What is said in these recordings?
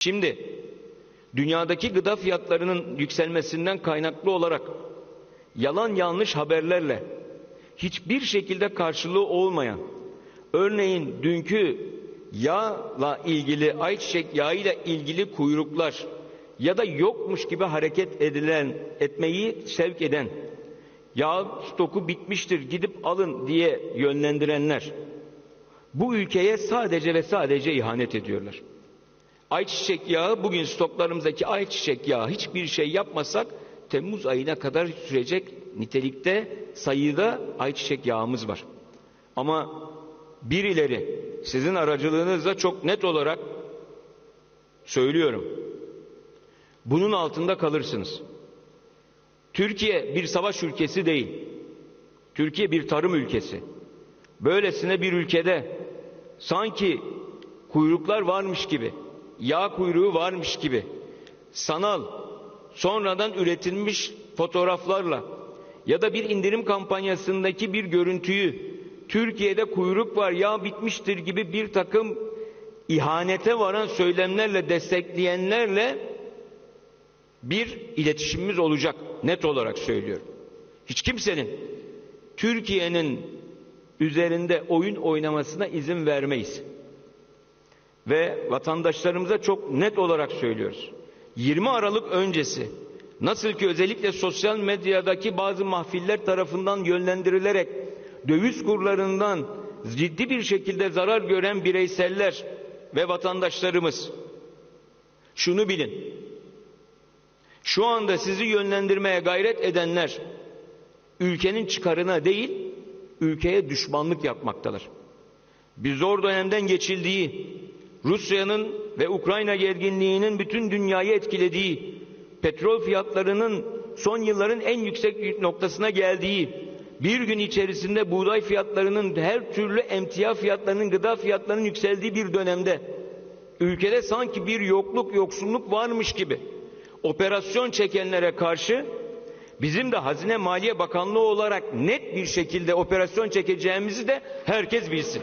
Şimdi dünyadaki gıda fiyatlarının yükselmesinden kaynaklı olarak yalan yanlış haberlerle hiçbir şekilde karşılığı olmayan örneğin dünkü yağla ilgili ayçiçek yağıyla ilgili kuyruklar ya da yokmuş gibi hareket edilen etmeyi sevk eden yağ stoku bitmiştir gidip alın diye yönlendirenler bu ülkeye sadece ve sadece ihanet ediyorlar. Ayçiçek yağı bugün stoklarımızdaki ayçiçek yağı hiçbir şey yapmasak Temmuz ayına kadar sürecek nitelikte sayıda ayçiçek yağımız var. Ama birileri sizin aracılığınızla çok net olarak söylüyorum. Bunun altında kalırsınız. Türkiye bir savaş ülkesi değil. Türkiye bir tarım ülkesi. Böylesine bir ülkede sanki kuyruklar varmış gibi, yağ kuyruğu varmış gibi sanal sonradan üretilmiş fotoğraflarla ya da bir indirim kampanyasındaki bir görüntüyü Türkiye'de kuyruk var, yağ bitmiştir gibi bir takım ihanete varan söylemlerle destekleyenlerle bir iletişimimiz olacak net olarak söylüyorum. Hiç kimsenin Türkiye'nin üzerinde oyun oynamasına izin vermeyiz. Ve vatandaşlarımıza çok net olarak söylüyoruz. 20 Aralık öncesi nasıl ki özellikle sosyal medyadaki bazı mahfiller tarafından yönlendirilerek döviz kurlarından ciddi bir şekilde zarar gören bireyseller ve vatandaşlarımız şunu bilin. Şu anda sizi yönlendirmeye gayret edenler ülkenin çıkarına değil, ülkeye düşmanlık yapmaktalar. Bir zor dönemden geçildiği, Rusya'nın ve Ukrayna gerginliğinin bütün dünyayı etkilediği, petrol fiyatlarının son yılların en yüksek noktasına geldiği, bir gün içerisinde buğday fiyatlarının her türlü emtia fiyatlarının, gıda fiyatlarının yükseldiği bir dönemde, ülkede sanki bir yokluk, yoksulluk varmış gibi operasyon çekenlere karşı bizim de Hazine Maliye Bakanlığı olarak net bir şekilde operasyon çekeceğimizi de herkes bilsin.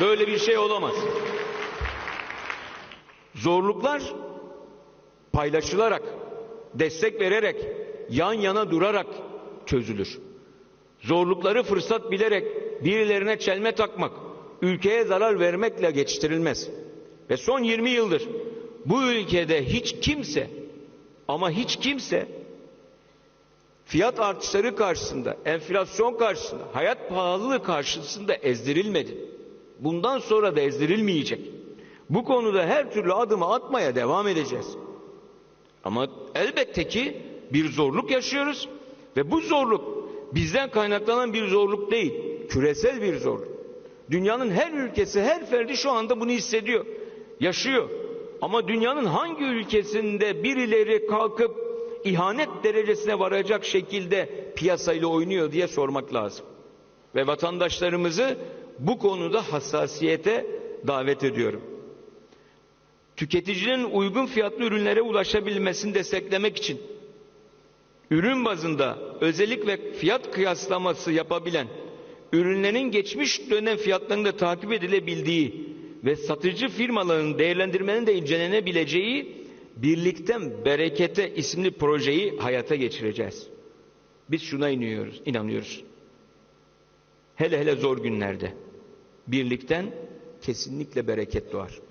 Böyle bir şey olamaz. Zorluklar paylaşılarak, destek vererek, yan yana durarak çözülür. Zorlukları fırsat bilerek birilerine çelme takmak, ülkeye zarar vermekle geçiştirilmez. Ve son 20 yıldır bu ülkede hiç kimse ama hiç kimse fiyat artışları karşısında, enflasyon karşısında, hayat pahalılığı karşısında ezdirilmedi. Bundan sonra da ezdirilmeyecek. Bu konuda her türlü adımı atmaya devam edeceğiz. Ama elbette ki bir zorluk yaşıyoruz ve bu zorluk bizden kaynaklanan bir zorluk değil, küresel bir zorluk. Dünyanın her ülkesi, her ferdi şu anda bunu hissediyor, yaşıyor. Ama dünyanın hangi ülkesinde birileri kalkıp ihanet derecesine varacak şekilde piyasayla oynuyor diye sormak lazım. Ve vatandaşlarımızı bu konuda hassasiyete davet ediyorum. Tüketicinin uygun fiyatlı ürünlere ulaşabilmesini desteklemek için ürün bazında özellik ve fiyat kıyaslaması yapabilen, ürünlerin geçmiş dönem fiyatlarının da takip edilebildiği ve satıcı firmaların değerlendirmenin de incelenebileceği Birlikten Berekete isimli projeyi hayata geçireceğiz. Biz şuna inanıyoruz. Hele hele zor günlerde birlikten kesinlikle bereket doğar.